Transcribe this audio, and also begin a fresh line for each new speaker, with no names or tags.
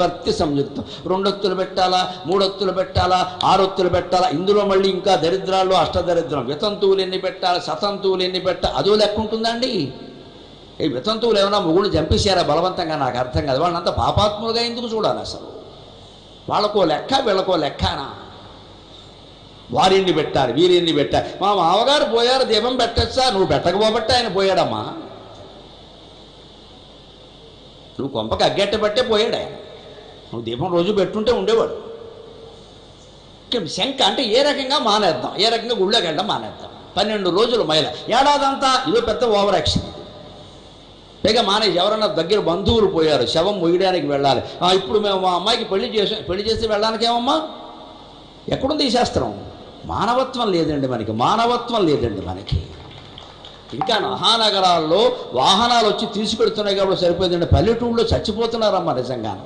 విభక్తి సంయుక్తం. రెండొత్తులు పెట్టాలా? మూడొత్తులు పెట్టాలా? ఆరొత్తులు పెట్టాలా? ఇందులో మళ్ళీ ఇంకా దరిద్రాలు అష్టదరిద్రం. వితంతువులు ఎన్ని పెట్టాలి? సతంతువులు ఎన్ని పెట్టాలి అదో లెక్క ఉంటుందండి. ఈ వితంతువులు ఏమైనా మొగుళ్ళు చంపేశారా? బలవంతంగా నాకు అర్థం కాదు. వాళ్ళంతా పాపాత్ములుగా ఎందుకు చూడాలి అసలు? వాళ్ళకో లెక్క వీళ్ళకో లెక్కనా? వారిని పెట్టారు వీరిని పెట్టారు మా మామగారు పోయారు దీపం పెట్టచ్చా? నువ్వు పెట్టకపోబట్టే ఆయన పోయాడమ్మా. నువ్వు కొంపకి అగ్గెట్ట పట్టే పోయాడు ఆయన నువ్వు దీపం రోజు పెట్టుంటే ఉండేవాడు. శంఖ శంక అంటే ఏ రకంగా మానేద్దాం? ఏ రకంగా గుళ్ళోకి వెళ్ళడం మానేద్దాం? పన్నెండు రోజులు మైల. ఏడాదంతా ఇదో పెద్ద ఓవర్ యాక్షన్. పైగా మానేసి ఎవరన్నా దగ్గర బంధువులు పోయారు శవం మొయ్యడానికి వెళ్ళాలి. ఇప్పుడు మేము మా అమ్మాయికి పెళ్ళి చేసి పెళ్ళి చేసి వెళ్ళడానికి ఏమమ్మా? ఎక్కడుంది ఈ శాస్త్రం? మానవత్వం లేదండి మనకి మానవత్వం లేదండి మనకి. ఇంకా మహానగరాల్లో వాహనాలు వచ్చి తీసుకెడుతున్నాయి కాబట్టి సరిపోయిందండి. పల్లెటూళ్ళలో చచ్చిపోతున్నారమ్మా నిజంగానే.